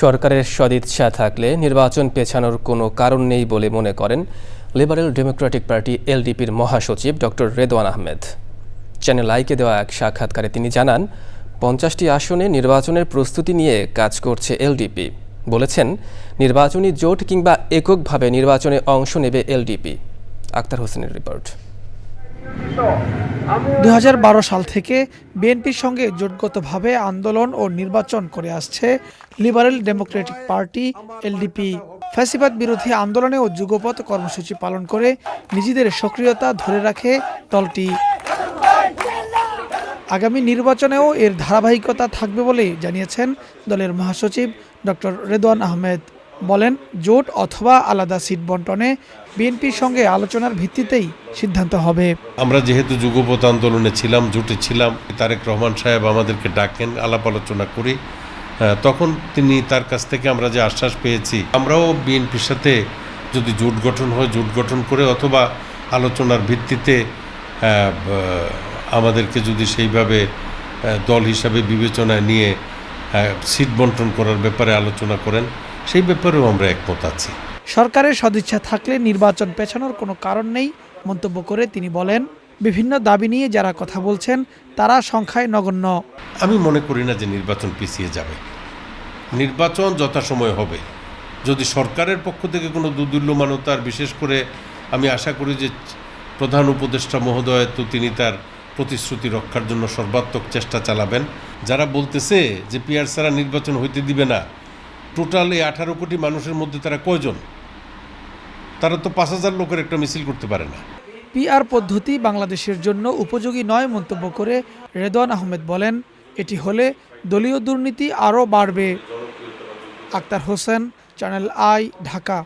সরকারের সদিচ্ছা থাকলে নির্বাচন পেছানোর কোনো কারণ নেই বলে মনে করেন লিবারেল ডেমোক্রেটিক পার্টি এলডিপির মহাসচিব ডক্টর রেদওয়ান আহমেদ। চ্যানেল আইকে দেওয়া এক সাক্ষাৎকারে তিনি জানান, পঞ্চাশটি আসনে নির্বাচনের প্রস্তুতি নিয়ে কাজ করছে এলডিপি। বলেছেন, নির্বাচনী জোট কিংবা এককভাবে নির্বাচনে অংশ নেবে এলডিপি। আক্তার হোসেনের রিপোর্ট। দু হাজার বারো সাল থেকে বিএনপির সঙ্গে জোটগতভাবে আন্দোলন ও নির্বাচন করে আসছে লিবারেল ডেমোক্রেটিক পার্টি, এলডিপি। ফ্যাসিবাদ বিরোধী আন্দোলনে ও যুগপথ কর্মসূচি পালন করে নিজেদের সক্রিয়তা ধরে রাখে দলটি। আগামী নির্বাচনেও এর ধারাবাহিকতা থাকবে বলে জানিয়েছেন দলের মহাসচিব ডক্টর রেদওয়ান আহমেদ। বলেন, জোট অথবা আলাদা সিট বন্টনে বিএনপির সঙ্গে আলোচনার ভিত্তিতেই সিদ্ধান্ত হবে। আমরা যেহেতু যুগপথ আন্দোলনে ছিলাম, জোটে ছিলাম, তারেক রহমান সাহেব আমাদেরকে ডাকেন, আলাপ আলোচনা করি তখন তিনি তার কাছ থেকে আমরা যে আশ্বাস পেয়েছি, আমরাও বিএনপির সাথে যদি জোট গঠন হয়, জোট গঠন করে অথবা আলোচনার ভিত্তিতে আমাদেরকে যদি সেইভাবে দল হিসাবে বিবেচনায় নিয়ে সিট বন্টন করার ব্যাপারে আলোচনা করেন সেই ব্যাপারেও আমরা একমত আছি। সরকারের সদিচ্ছা থাকলে নির্বাচন পেছানোর কোনো কারণ নেই মন্তব্য করে তিনি বলেন। বিভিন্ন দাবি নিয়ে যারা কথা বলছেন তারা সংখ্যায় নগণ্য। আমি মনে করি না যে নির্বাচন পিছিয়ে যাবে। নির্বাচন যথাসময়ে হবে। যদি সরকারের পক্ষ থেকে কোনো দুদুল্যমানতার বিশেষ করে আমি আশা করি যে প্রধান উপদেষ্টা মহোদয় তো তিনি তার প্রতিশ্রুতি রক্ষার জন্য সর্বাত্মক চেষ্টা চালাবেন। যারা বলতেছে যে পিয়ার ছাড়া নির্বাচন হইতে দিবে না টোটাল এই আঠারো কোটি মানুষের মধ্যে তারা কয়জন? তারা তো পাঁচ হাজার লোকের একটা মিছিল করতে পারে না। পিআর পদ্ধতি বাংলাদেশের জন্য উপযোগী নয় মন্তব্য করে রেদওয়ান আহমেদ বলেন, এটি হলে দলীয় দুর্নীতি আরও বাড়বে। Akhtar Hossain, channel I, Dhaka.